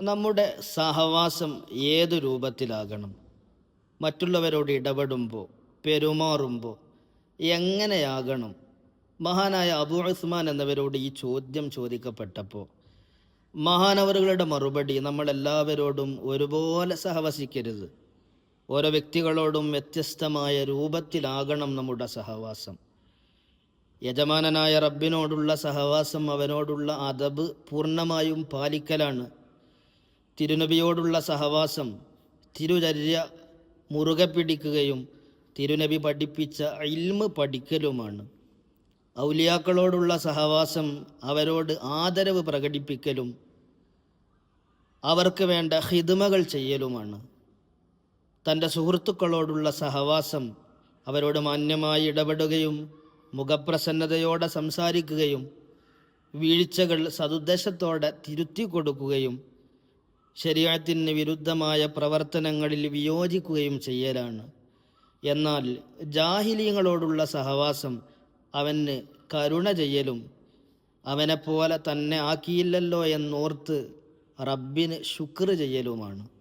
നമ്മുടെ സഹവാസം ഏത് രൂപത്തിലാകണം? മറ്റുള്ളവരോട് ഇടപെടുമ്പോൾ പെരുമാറുമ്പോൾ എങ്ങനെയാകണം? മഹാനായ അബു ഉസ്മാൻ എന്നവരോട് ഈ ചോദ്യം ചോദിക്കപ്പെട്ടപ്പോൾ മഹാനവറുകളുടെ മറുപടി നമ്മളെല്ലാവരോടും ഒരുപോലെ സഹവസിക്കരുത്. ഓരോ വ്യക്തികളോടും വ്യത്യസ്തമായ രൂപത്തിലാകണം നമ്മുടെ സഹവാസം. യജമാനനായ റബ്ബിനോടുള്ള സഹവാസം അവനോടുള്ള അതബ് പൂർണമായും പാലിക്കലാണ്. തിരുനബിയോടുള്ള സഹവാസം തിരുചര്യ മുറുകെ പിടിക്കുകയും തിരുനബി പഠിപ്പിച്ച ഇൽമ് പഠിക്കലുമാണ്. ഔലിയാക്കളോടുള്ള സഹവാസം അവരോട് ആദരവ് പ്രകടിപ്പിക്കലും അവർക്ക് വേണ്ട ഹിദ്മകൾ ചെയ്യലുമാണ്. തന്റെ സുഹൃത്തുക്കളോടുള്ള സഹവാസം അവരോട് മാന്യമായി ഇടപെടുകയും മുഖപ്രസന്നതയോടെ സംസാരിക്കുകയും വീഴ്ചകൾ സതുദ്ദേശത്തോടെ തിരുത്തി കൊടുക്കുകയും ശരീരത്തിന് വിരുദ്ധമായ പ്രവർത്തനങ്ങളിൽ വിയോജിക്കുകയും ചെയ്യലാണ്. എന്നാൽ ജാഹിലീങ്ങളോടുള്ള സഹവാസം അവന് കരുണ ചെയ്യലും അവനെപ്പോലെ തന്നെ ആക്കിയില്ലല്ലോ എന്നോർത്ത് റബ്ബിന് ശുക്ർ ചെയ്യലുമാണ്.